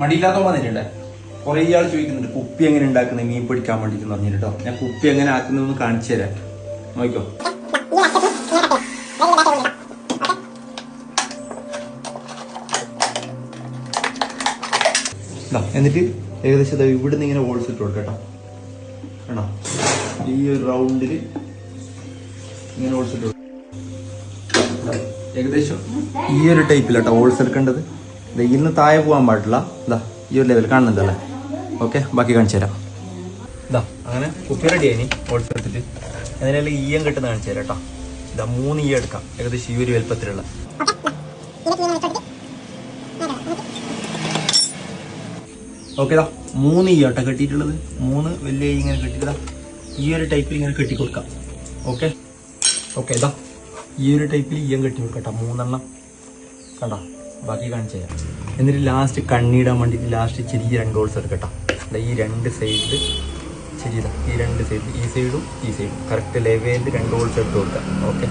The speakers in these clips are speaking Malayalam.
മടിയില്ലാത്ത വന്നിട്ടുണ്ട്. കുറെ ആൾ ചോദിക്കുന്നുണ്ട് കുപ്പി എങ്ങനെ ഉണ്ടാക്കുന്നത്? മീൻ പിടിക്കാൻ വേണ്ടിട്ട് പറഞ്ഞിട്ട് ഞാൻ കുപ്പി എങ്ങനെ ആക്കുന്നതെന്ന് കാണിച്ചു തരാം. നോക്കിക്കോ. എന്നിട്ട് ഏകദേശം ഇവിടെ ഇവിടുന്ന് ഇങ്ങനെ ഹോൾസ് ഇട്ട് കൊടുക്കാം കേട്ടോ. ഈ ഒരു റൗണ്ടിൽ ഇങ്ങനെ ഹോൾസ് ഏകദേശം ഈ ഒരു ടൈപ്പിലാട്ടോ ഹോൾസ് എടുക്കേണ്ടത്. ദാ ഇതിന്ന് താഴെ പോകാൻ പാടില്ല. ഇതാ ഈ ഒരു ലെവൽ കാണുന്നുണ്ടല്ലേ? ഓക്കെ ബാക്കി കാണിച്ചു തരാം. ഇതാ അങ്ങനെ കുപ്പി റെഡി ആയി ഹോൾസ് എടുത്തിട്ട്. അതിനെല്ലാം ഈയം കിട്ടുന്ന കാണിച്ചു തരാം കേട്ടോ. ഇതാ മൂന്ന് ഈ എടുക്കാം. ഏകദേശം ഈ ഒരു വലുപ്പത്തിലുള്ള. ഓക്കെ ഇതാ മൂന്ന് ഈ ഓട്ടോ കെട്ടിയിട്ടുള്ളത്. മൂന്ന് വലിയ ഈ ഇങ്ങനെ കെട്ടിട്ടതാ ഈ ഒരു ടൈപ്പിൽ ഇങ്ങനെ കെട്ടി കൊടുക്കാം. ഓക്കെ ഓക്കെ ഇതാ ഈ ഒരു ടൈപ്പിൽ ഈയം കെട്ടി കൊടുക്കട്ടോ മൂന്നെണ്ണം. കണ്ട? ബാക്കി കാണിച്ചു എന്നിട്ട് ലാസ്റ്റ് കണ്ണിടാൻ വേണ്ടിയിട്ട് ലാസ്റ്റ് ചെറിയ രണ്ട് ഹോൾസ് എടുക്കട്ടോ. ഈ രണ്ട് സൈഡിൽ ശരിയതാ ഈ രണ്ട് സൈഡിൽ ഈ സൈഡും ഈ സൈഡും കറക്റ്റ് ലെവലിൽ രണ്ട് ഹോൾസ് എടുത്ത് കൊടുക്കാം. ഓക്കെ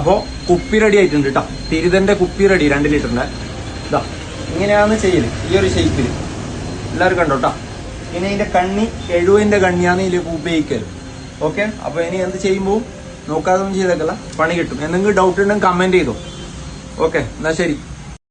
അപ്പോൾ കുപ്പി റെഡി ആയിട്ടുണ്ട് കേട്ടോ തിരുതന്റെ കുപ്പി റെഡി രണ്ട് ലിറ്ററിന്റെ ഇതാ ഇങ്ങനെയാണ് ചെയ്യൽ. ഈ ഒരു ഷേപ്പിൽ എല്ലാവരും കണ്ടോ കേട്ടോ ഇനി ഇതിന്റെ കണ്ണി എഴുപതിന്റെ കണ്ണിയാണ് ഇതിലേക്ക് ഉപയോഗിക്കൽ ഓക്കെ അപ്പോൾ ഇനി എന്ത് ചെയ്യുമ്പോൾ നോക്കാതെ ഒന്നും ചെയ്തേക്കല്ല. പണി കിട്ടും. എന്തെങ്കിലും ഡൗട്ട് ഉണ്ടെങ്കിൽ കമന്റ് ചെയ്തോ. ഓക്കെ എന്നാൽ ശരി.